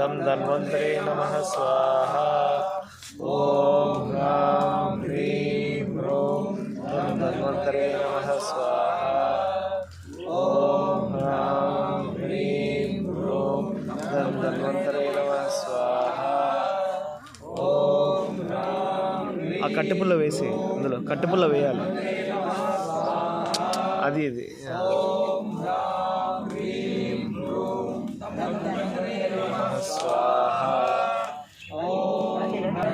ధం ధన్వంతరే నమ స్వాహ. ఓం ధన్వంతరే నమ స్వాహ. ఓం ధన్వంతరే నమ ఆ కట్టెపుల్ల వేసి అందులో కట్టెపుల్ల వేయాలి. అది ఇది.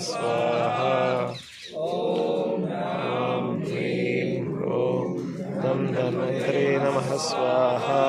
swaha om namo namo swaha